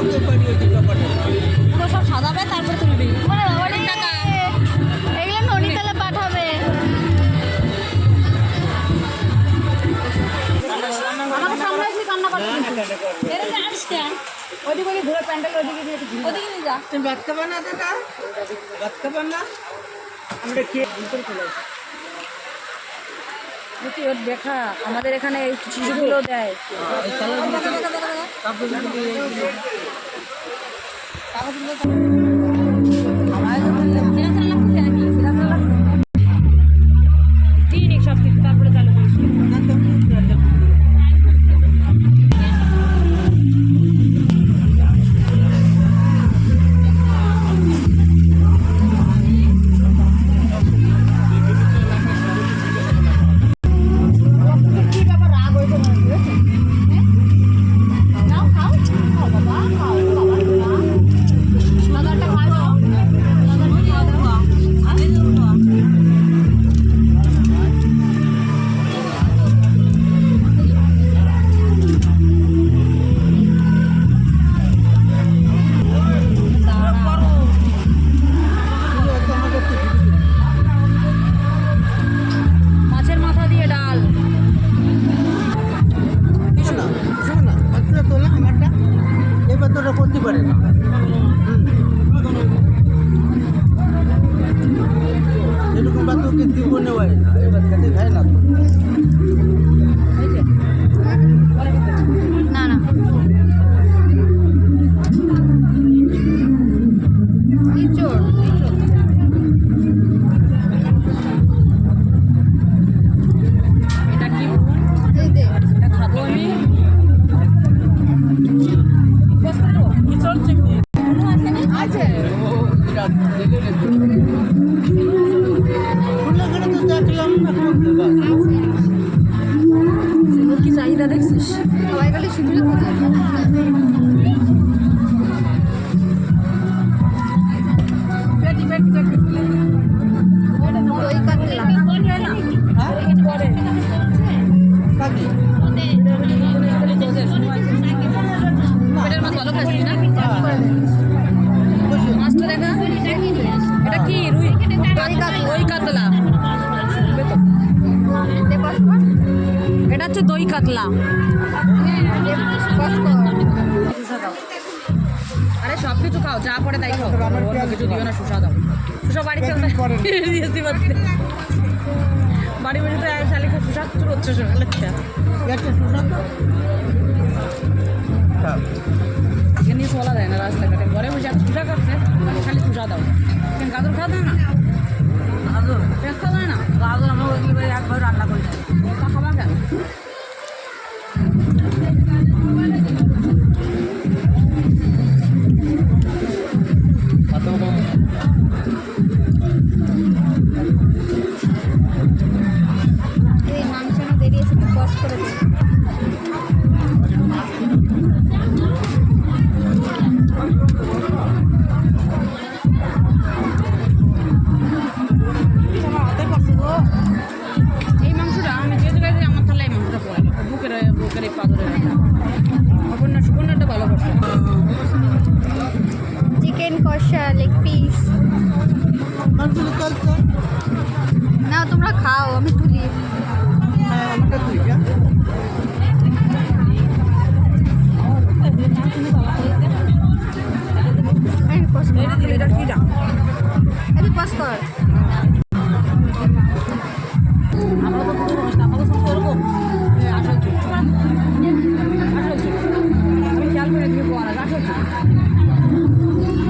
পুরো সব সাজাবে তারপর তুলবি মানে অনেক টাকা। এগুলো ননিতালে পাঠাবে। আমাকে এসে কান্না করছিস এরকম আনিস কেন? ওদিকে ওদিকে ঘুরে প্যান্ডেল ওদিকে নিয়ে ওদিকে নিয়ে যা। তুমি ভাত খাবার না দাদা? ভাত খাবার না? আমরা খেয়ে ভিতরে চলে আসি। ওর দেখা আমাদের এখানে এই চিজগুলো দেয়। ঠিক তোলা আমারটা এবার তোরা করতে পারে না। এরকম বা ওকে দিব নেওয়া না, এবার খেতে খায় না কাকি? পেটের মাছ ভালো খাচ্ছিস না? দই কাতলা। আরে সব কিছু খাও, যা পড়ে তাই খাও। কিছু দিও না শুষা দাও দিয়েছি বাড়িতে বাড়ি বাড়ি তো এক শালিকে শুষা চুরোচ্ছে সকালে একটা শোনা। তো হ্যাঁ এখানে চলা যায় না, রাস্তাঘাটে। ঘরে বসে শুষা করছে খালি শুষা দাও অপর্ণা সুপর্ণাটা ভালো করছে চিকেন কষা লেগ পিস না তোমরা খাও আমি তুলি। হ্যাঁ আমারটা তুই করে দিয়ে পাওয়া না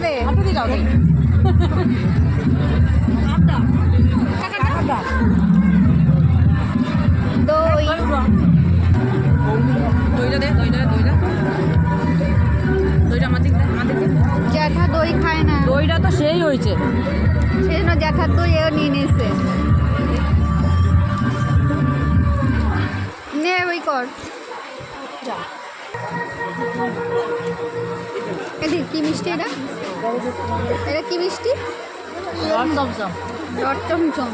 দাও দই দই দইটা দে দইটা দে দইটা দইটা দে দে। জ্যাঠা দই খায় না। দইটা তো সেই হয়েছে সেই জন্য জ্যাঠার দই এও নিয়ে নিয়েছে। নে ওই কর। এদিকে, কি মিষ্টি এটা? এটা কি মিষ্টি? দমসম রট্টমচম